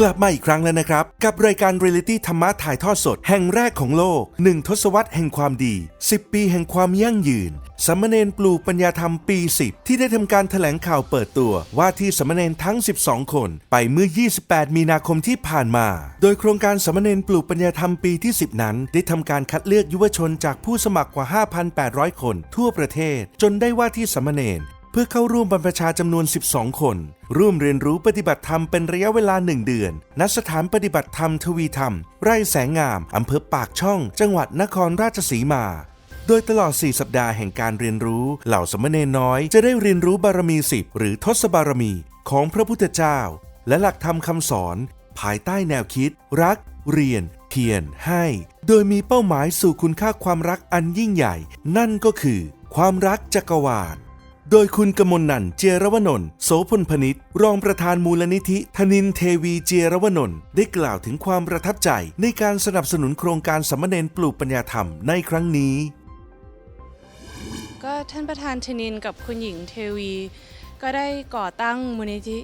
กลับมาอีกครั้งแล้วนะครับ กับรายการเรียลิตี้ธรรมะถ่ายทอดสด แห่งแรกของโลก1ทศวรรษแห่งความดี 10 ปีแห่งความยั่งยืนสามเณรปลูกปัญญาธรรมปี 10 ที่ได้ทำการแถลงข่าวเปิดตัว ว่าที่สามเณรทั้ง 12 คน ไปเมื่อ 28 มีนาคมที่ผ่านมา โดยโครงการสามเณรปลูกปัญญาธรรมปีที่ 10 นั้น ได้ทำการคัดเลือกยุวชนจากผู้สมัครกว่า 5,800 คน ทั่วประเทศ จนได้ว่าที่สามเณร พื่อเข้าร่วมบรรพชาจำนวน 12 คน ร่วมเรียนรู้ปฏิบัติธรรมเป็นระยะเวลา1เดือน ณ สถานปฏิบัติธรรมทวีธรรม ไร่แสงงาม อำเภอปากช่อง จังหวัดนครราชสีมา โดยตลอด 4 สัปดาห์แห่งการเรียนรู้ เหล่าสมณเณรน้อยจะได้เรียนรู้บารมี10หรือทศบารมีของพระพุทธเจ้า และหลักธรรมคำสอน ภายใต้แนวคิด รัก เรียน เพียรให้ โดยมีเป้าหมายสู่คุณค่าความรักอันยิ่งใหญ่ นั่นก็คือ ความรักจักรวาล โดยคุณกมลนันท์เจรวนนท์โสพลพนิษฐ์รองประธานมูลนิธิธนินเทวีเจรวนนท์ได้กล่าวถึงความประทับใจในการสนับสนุนโครงการสมณเณรปลูกปัญญาธรรมในครั้งนี้ ก็ท่านประธานชนินกับคุณหญิงเทวี ก็ได้ก่อตั้งมูลนิธิ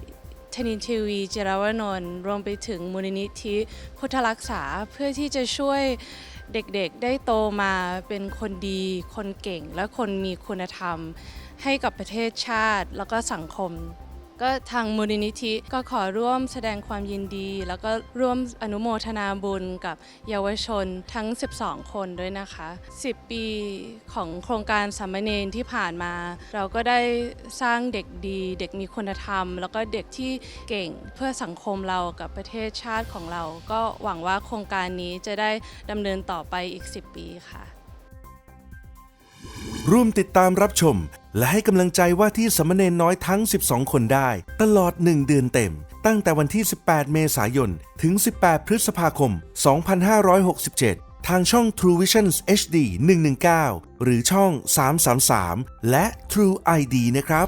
ชนินเทวีเจรวนนท์รวมไปถึงมูลนิธิพุทธรักษาเพื่อที่จะช่วยเด็กๆได้โตมาเป็นคนดี คนเก่งและคนมีคุณธรรม ให้กับประเทศชาติแล้วก็สังคม ก็ทางมูลนิธิก็ขอร่วมแสดงความยินดี แล้วก็ร่วมอนุโมทนาบุญกับเยาวชนทั้ง 12 คนด้วยนะคะ 10 ปีของโครงการสามเณรที่ผ่านมา เราก็ได้สร้างเด็กดี เด็กมีคุณธรรม แล้วก็เด็กที่เก่งเพื่อสังคมเรากับประเทศชาติของเรา ก็หวังว่าโครงการนี้จะได้ดำเนินต่อไปอีก 10 ปีค่ะร่วมติดตามรับชม และให้กำลังใจว่าที่สมณเณรน้อยทั้ง 12 คนได้ ตลอด 1 เดือนเต็ม ตั้งแต่วันที่ 18 เมษายน ถึง 18 พฤษภาคม 2567 ทางช่อง True Visions HD 119 หรือช่อง 333 และ True ID นะครับ